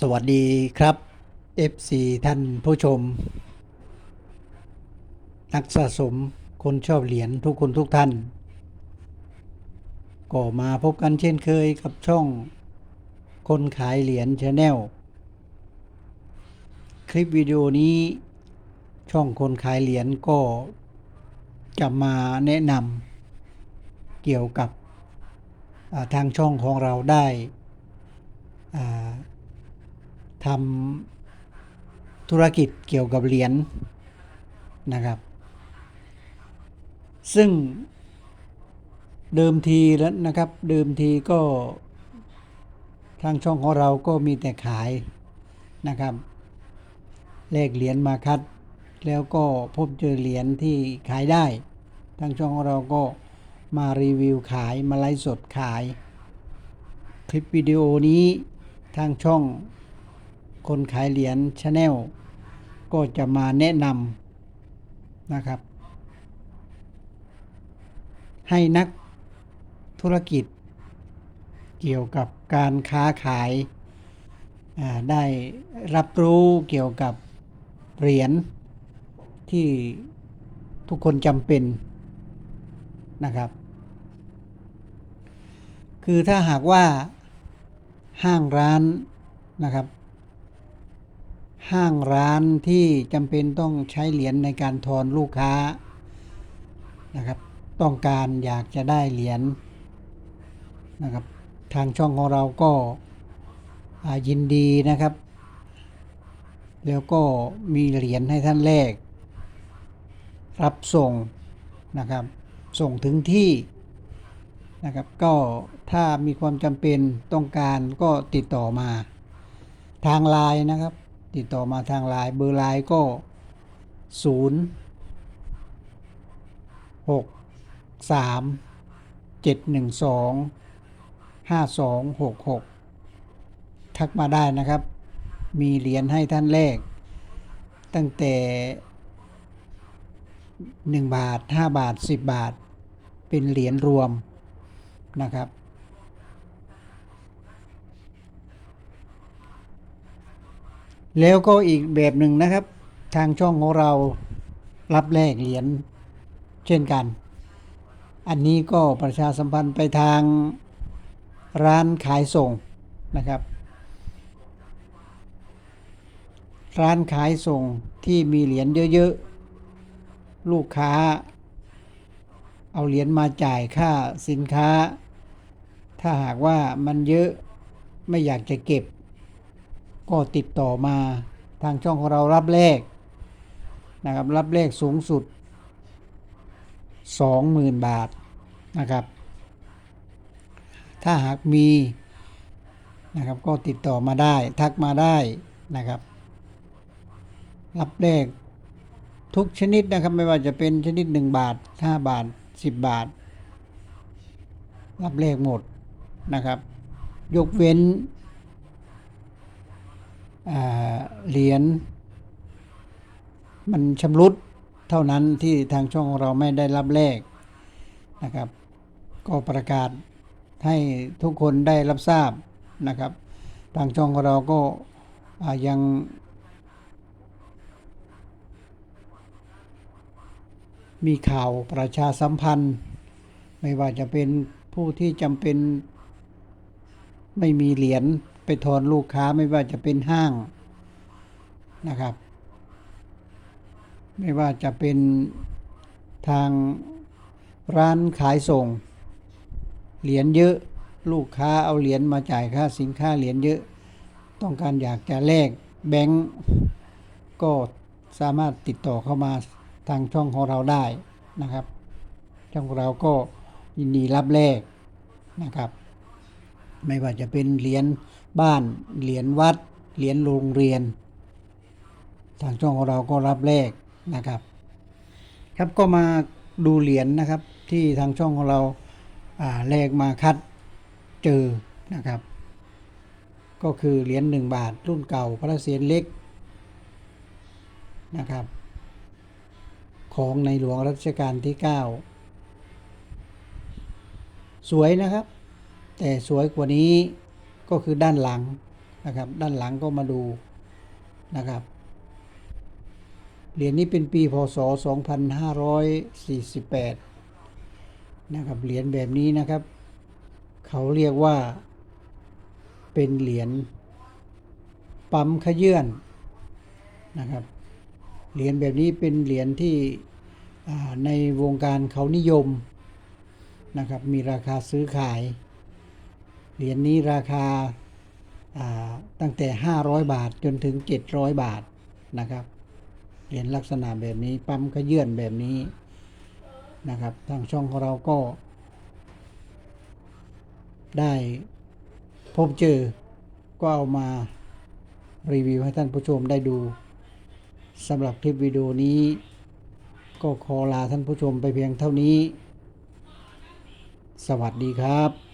สวัสดีครับ FC ท่านผู้ชม นักสะสมคนชอบเหรียญทุกคนทุกท่าน ก็มาพบกันเช่นเคยกับช่องคนขายเหรียญชาแนลคลิปวิดีโอนี้ช่องคนขายเหรียญก็จะมาแนะนำเกี่ยวกับทางช่องของเราได้อ่า ทำธุรกิจเกี่ยวกับเหรียญนะครับ ซึ่งเดิมทีแล้วนะครับ เดิมทีก็ทางช่องของเราก็มีแต่ขายนะครับเลขเหรียญมาคัด แล้วก็พบเจอเหรียญที่ขายได้ ทางช่องของเราก็มารีวิวขายมาไลฟ์สดขาย คลิปวิดีโอนี้ทางช่อง คนขายเหรียญชาแนลก็จะมาแนะนำนะครับ ให้นักธุรกิจเกี่ยวกับการค้าขายได้รับรู้เกี่ยวกับเหรียญที่ทุกคนจำเป็นนะครับ คือถ้าหากว่าห้างร้านนะครับ ห้างร้านที่จำเป็นต้องใช้เหรียญในการทอนลูกค้านะครับ ต้องการอยากจะได้เหรียญนะครับ ทางช่องของเราก็ยินดีนะครับ แล้วก็มีเหรียญให้ท่านแลกรับส่งนะครับ ส่งถึงที่นะครับก็ถ้ามีความจำเป็นต้องการก็ติดต่อมาทางไลน์นะครับ ติดต่อมาทางไลน์เบอร์ไลน์ก็ 0 6 3 7 1 2 5 2 6 6 ทักมาได้นะครับ มีเหรียญให้ท่านแรก ตั้งแต่ 1 บาท 5 บาท 10 บาท เป็นเหรียญรวมนะครับ แล้วก็อีกแบบหนึ่งนะครับ ทางช่องของเรารับแลกเหรียญเช่นกัน อันนี้ก็ประชาสัมพันธ์ไปทางร้านขายส่งนะครับ ร้านขายส่งที่มีเหรียญเยอะๆ ลูกค้า เอาเหรียญมาจ่ายค่าสินค้า ถ้าหากว่ามันเยอะไม่อยากจะเก็บ ก็ติดต่อมาทางช่องของเรารับเลขนะครับรับเลขสูงสุด 20,000 บาทนะครับ ถ้าหากมีนะครับก็ติดต่อมาได้ทักมาได้นะครับ รับเลขทุกชนิดนะครับไม่ว่าจะเป็นชนิด 1 บาท 5 บาท 10 บาท รับเลขหมดนะครับ ยกเว้น เหรียญมันชำรุดเท่านั้นที่ทางช่องของเราไม่ได้รับแลกนะครับ ก็ประกาศให้ทุกคนได้รับทราบนะครับ ทางช่องของเราก็ยังมีข่าวประชาสัมพันธ์ ไม่ว่าจะเป็นผู้ที่จำเป็นไม่มีเหรียญ ไปทอนลูกค้าไม่ว่าจะเป็นห้างนะครับ ไม่ว่าจะเป็นทางร้านขายส่ง เหรียญเยอะลูกค้าเอาเหรียญมาจ่ายค่าสินค้าเหรียญเยอะ ต้องการอยากจะแลกแบงก์ก็สามารถติดต่อเข้ามาทางช่องของเราได้นะครับ ช่องของเราก็ยินดีรับแลกนะครับ ไม่ว่าจะเป็นเหรียญบ้าน เหรียญวัด เหรียญโรงเรียน ทางช่องของเราก็รับแลกนะครับ ครับก็มาดูเหรียญนะครับที่ทางช่องของเราอ่าแลกมาคัดเจอนะครับ ก็คือเหรียญหนึ่งบาท รุ่นเก่าพระเศียรเล็กนะครับ ของในหลวงรัชกาลที่ 9 สวยนะครับ แต่สวยกว่านี้ก็คือด้านหลังนะครับ ด้านหลังก็มาดูนะครับ เหรียญนี้เป็นปีพศ 2548 นะครับ เหรียญแบบนี้นะครับ เขาเรียกว่าเป็นเหรียญปั๊มขยื่นนะครับ เหรียญแบบนี้เป็นเหรียญที่ในวงการเขานิยมนะครับ มีราคาซื้อขาย เหรียญนี้ราคาตั้งแต่ 500 บาทจนถึง 700 บาทนะครับเหรียญลักษณะแบบนี้ปั๊มขยื่นแบบนี้นะครับทางช่องของเราก็ได้พบเจอก็เอามารีวิวให้ท่านผู้ชมได้ดูสำหรับคลิปวิดีโอนี้ ก็ขอลาท่านผู้ชมไปเพียงเท่านี้ สวัสดีครับ